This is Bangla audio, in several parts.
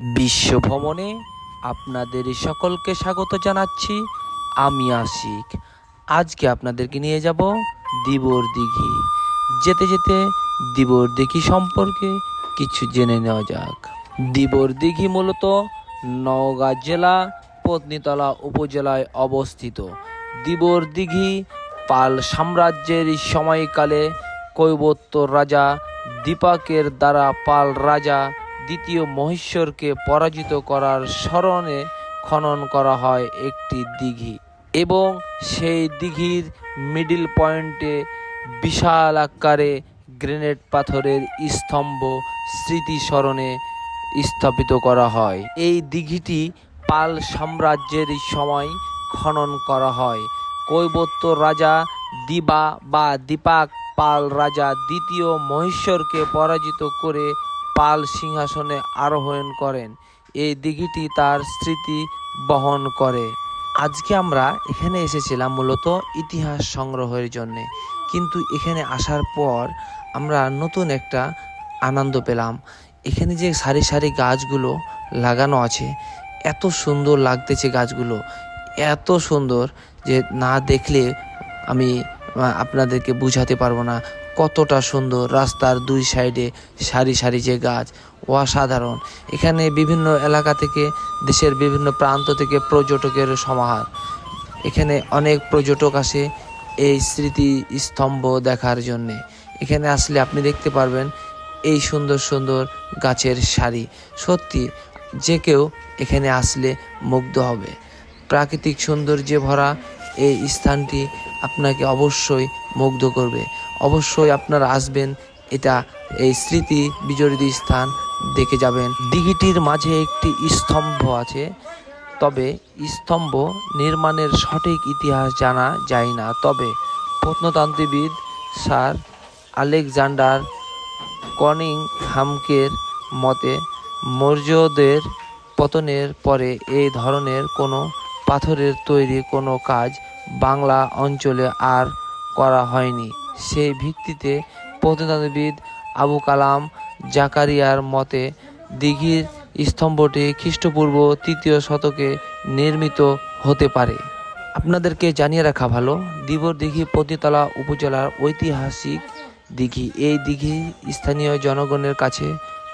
বিশ্ব ভ্রমণে আপনাদের সকলকে স্বাগত জানাচ্ছি। আমি আশিক। আজকে আপনাদেরকে নিয়ে যাব দিবর দিঘি। যেতে যেতে দিবর দিঘি সম্পর্কে কিছু জেনে নেওয়া যাক। দিবর দিঘি মূলত নওগাঁ জেলা, পত্নীতলা উপজেলায় অবস্থিত। দিবর দিঘি পাল সাম্রাজ্যের সময়কালে কৈবত্য রাজা দীপাকের দ্বারা পাল রাজা দ্বিতীয় মহেশ্বরকে পরাজিত করার স্মরণে খনন করা হয় একটি দিঘি এবং সেই দিঘির মিডিল পয়েন্টে বিশাল আকারে গ্রেনেড পাথরের স্তম্ভ স্মৃতিস্মরণে স্থাপিত করা হয়। এই দিঘিটি পাল সাম্রাজ্যের সময় খনন করা হয়। কৈবত্য রাজা দিবা বা দীপাক পাল রাজা দ্বিতীয় মহেশ্বরকে পরাজিত করে পাল সিংহাসনে আরোহণ করেন। এই দিঘিটি তার স্মৃতি বহন করে। আজকে আমরা এখানে এসেছিলাম মূলত ইতিহাস সংগ্রহের জন্যে। কিন্তু এখানে আসার পর আমরা নতুন একটা আনন্দ পেলাম। এখানে যে সারি সারি গাছগুলো লাগানো আছে, এত সুন্দর লাগতেছে গাছগুলো। এত সুন্দর যে না দেখলে আমি আপনাদেরকে বুঝাতে পারব না। কতটা সুন্দর। রাস্তার দুই সাইডে সারি সারি যে গাছ, অসাধারণ। এখানে বিভিন্ন এলাকা থেকে, দেশের বিভিন্ন প্রান্ত থেকে পর্যটকের সমাহার। এখানে অনেক পর্যটক আসে এই স্মৃতি স্তম্ভ দেখার জন্যে। এখানে আসলে আপনি দেখতে পারবেন এই সুন্দর সুন্দর গাছের সারি। সত্যি, যে কেউ এখানে আসলে মুগ্ধ হবে। প্রাকৃতিক সৌন্দর্যে ভরা এই স্থানটি আপনাকে অবশ্যই মুগ্ধ করবে। অবশ্যই আপনারা আসবেন। এটা এই স্মৃতি বিজড়িত স্থান দেখে যাবেন। দিঘিটির মাঝে একটি স্তম্ভ আছে। তবে স্তম্ভ নির্মাণের সঠিক ইতিহাস জানা যায় না। তবে প্রত্নতান্ত্রিকবিদ স্যার আলেকজান্ডার কনিং হামকের মতে, মৌর্যদের পতনের পরে এই ধরনের কোনো পাথরের তৈরি কোনো কাজ বাংলা অঞ্চলে আর করা হয়নি। সেই ভিত্তিতে প্রত্নতত্ত্ববিদ আবু কালাম জাকারিয়ার মতে, দিঘির স্তম্ভটি খ্রিস্টপূর্ব তৃতীয় শতকে নির্মিত হতে পারে। আপনাদেরকে জানিয়ে রাখা ভালো, দিবর দিঘি পতিতলা উপজেলার ঐতিহাসিক দিঘি। এই দিঘি স্থানীয় জনগণের কাছে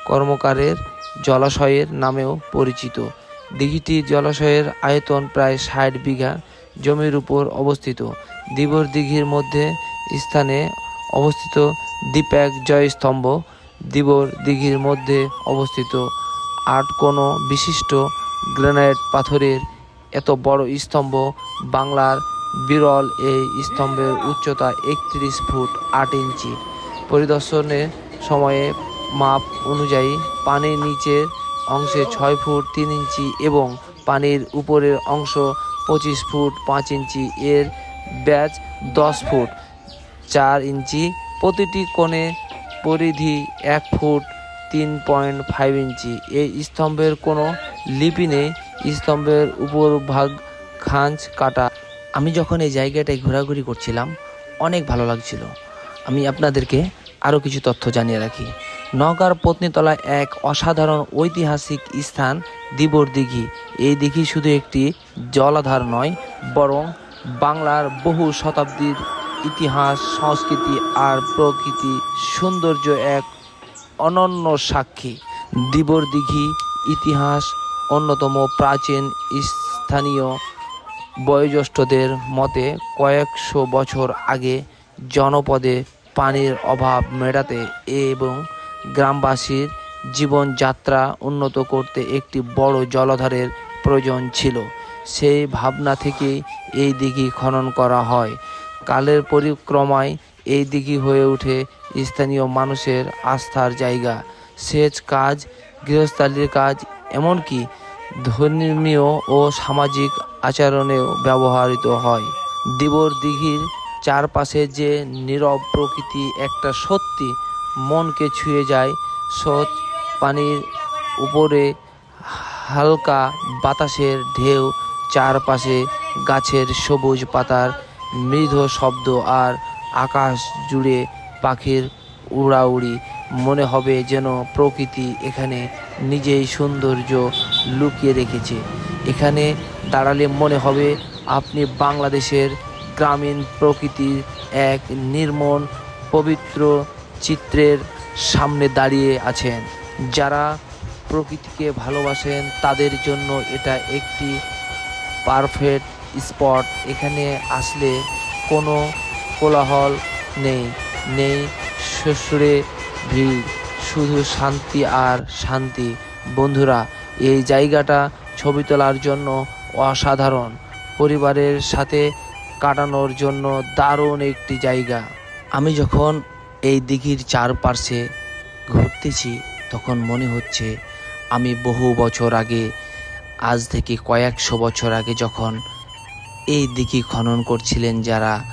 কর্মকারের জলাশয়ের নামেও পরিচিত। দিঘিটি জলাশয়ের আয়তন প্রায় ষাট বিঘা, জমির উপর অবস্থিত। দিবর দিঘির মধ্যে স্থানে অবস্থিত দ্বীপাক জয় স্তম্ভ দিবর দিঘির মধ্যে অবস্থিত। আট কোনো বিশিষ্ট গ্রানাইট পাথরের এত বড় স্তম্ভ বাংলার বিরল এই স্তম্ভের উচ্চতা একত্রিশ ফুট আট ইঞ্চি। পরিদর্শনের সময়ে মাপ অনুযায়ী পানির নিচের অংশে ছয় ফুট তিন ইঞ্চি এবং পানির উপরের অংশ পঁচিশ ফুট পাঁচ ইঞ্চি। এর ব্যাচ দশ ফুট। চার ইঞ্চি। প্রতিটি কোণে পরিধি এক ফুট তিন পয়েন্ট ফাইভ ইঞ্চি। এই স্তম্ভের কোনো লিপি নেই। স্তম্ভের উপর ভাগ খাঁজ কাটা। আমি যখন এই জায়গাটায় ঘোরাঘুরি করছিলাম, অনেক ভালো লাগছিল। আমি আপনাদেরকে আরও কিছু তথ্য জানিয়ে রাখি। নওগাঁর পত্নীতলায় এক অসাধারণ ঐতিহাসিক স্থান, দিবর দিঘি। এই দিঘি শুধু একটি জলাধার নয়, বরং বাংলার বহু শতাব্দীর ইতিহাস, সংস্কৃতি আর প্রকৃতি, সৌন্দর্য এক অনন্য সাক্ষী। দিবর দিঘি ইতিহাস অন্যতম প্রাচীন স্থানীয় বয়োজ্যেষ্ঠদের মতে কয়েকশো বছর আগে জনপদে পানির অভাব মেটাতে এবং গ্রামবাসীর জীবনযাত্রা উন্নত করতে একটি বড় জলাধারের প্রয়োজন ছিল। সেই ভাবনা থেকেই এই দিঘি খনন করা হয়। কালের পরিক্রমায় এই দিঘি হয়ে ওঠে স্থানীয় মানুষের আস্থার জায়গা। সেচ কাজ, গৃহস্থালির কাজ, এমনকি ধর্মীয় ও সামাজিক আচরণেও ব্যবহৃত হয়। দিবর দিঘির চারপাশে যে নীরব প্রকৃতি একটা সত্যি মনকে ছুঁয়ে যায়, স্রোত পানির উপরে হালকা বাতাসের ঢেউ, চারপাশে গাছের সবুজ পাতার মৃদু শব্দ আর আকাশ জুড়ে পাখির উড়াউড়ি। মনে হবে যেন প্রকৃতি এখানে নিজেই সৌন্দর্য লুকিয়ে রেখেছে। এখানে দাঁড়ালে মনে হবে আপনি বাংলাদেশের গ্রামীণ প্রকৃতির এক নির্মল, পবিত্র চিত্রের সামনে দাঁড়িয়ে আছেন। যারা প্রকৃতিকে ভালোবাসেন, তাদের জন্য এটা একটি পারফেক্ট স্পট এখানে আসলে কোনো কোলাহল নেই। নেই শ্বশুরে ভিড়, শুধু শান্তি আর শান্তি। বন্ধুরা, এই জায়গাটা ছবি তোলার জন্য অসাধারণ। পরিবারের সাথে কাটানোর জন্য দারুণ একটি জায়গা। আমি যখন এই দিঘির চারপাশে ঘুরতেছি, তখন মনে হচ্ছে আমি বহু বছর আগে, আজ থেকে কয়েকশো বছর আগে যখন এই দিঘি খনন করছিলেন যারা,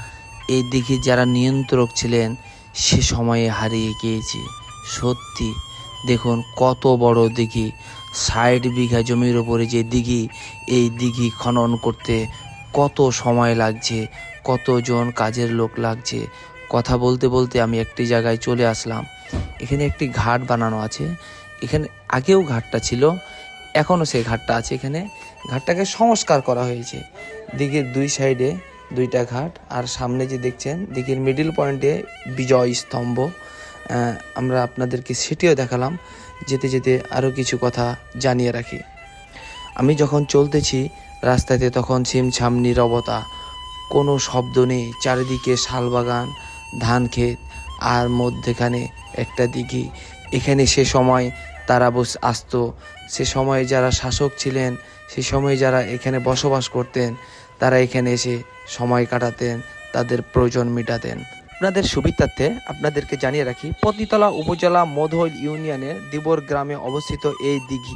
এই দিঘির যারা নিয়ন্ত্রক ছিলেন, সে সময়ে হারিয়ে গিয়েছে। সত্যি, দেখুন কত বড় দিঘি। ষাট বিঘা জমির ওপরে যে দিঘি, এই দিঘি খনন করতে কত সময় লাগছে, কতজন কাজের লোক লাগছে। কথা বলতে বলতে আমি একটি জায়গায় চলে আসলাম। এখানে একটি ঘাট বানানো আছে। এখানে আগেও ঘাটটা ছিল এখনও সেই ঘাটটা আছে এখানে। ঘাটটাকে সংস্কার করা হয়েছে। দিঘির দুই সাইডে দুইটা ঘাট, আর সামনে যে দেখছেন, দিঘির মিডিল পয়েন্টে বিজয় স্তম্ভ। আমরা আপনাদেরকে সেটিও দেখালাম। যেতে যেতে আরও কিছু কথা জানিয়ে রাখি। আমি যখন চলতেছি রাস্তাতে, তখন ছিমছাম নীরবতা। কোনো শব্দ নেই, চারিদিকে শালবাগান ধান ক্ষেত আর মধ্যেখানে একটা দিঘি। এখানে সে সময় তারা বস আসতো, সে সময়ে যারা শাসক ছিলেন, সে সময়ে যারা এখানে বসবাস করতেন, তারা এখানে এসে সময় কাটাতেন, তাদের প্রয়োজন মেটাতেন। আপনাদের সুবিধার্থে আপনাদেরকে জানিয়ে রাখি, পতিতলা উপজেলা মধৈল ইউনিয়নের দিবর গ্রামে অবস্থিত এই দিঘি।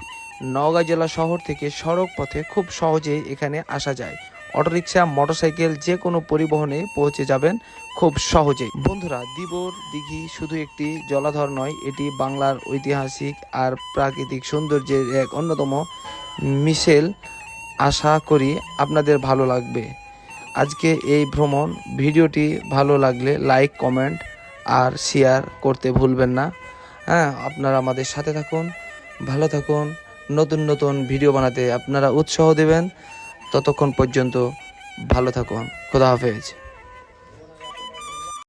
নওগাঁ জেলা শহর থেকে সড়ক পথে খুব সহজেই এখানে আসা যায়। অটোরিকশা, মোটরসাইকেল যে কোনো পরিবহনে পৌঁছে যাবেন খুব সহজেই। বন্ধুরা, দিবর, দিঘি শুধু একটি জলাধর নয়, এটি বাংলার ঐতিহাসিক আর প্রাকৃতিক সৌন্দর্যের এক অন্যতম মিশেল। আশা করি আপনাদের ভালো লাগবে। আজকে এই ভ্রমণ, ভিডিওটি ভালো লাগলে লাইক, কমেন্ট আর শেয়ার করতে ভুলবেন না। হ্যাঁ আপনারা আমাদের সাথে থাকুন, ভালো থাকুন, নতুন নতুন ভিডিও বানাতে আপনারা উৎসাহ দেবেন। ততক্ষণ পর্যন্ত ভালো থাকুন। খোদা হাফেজ।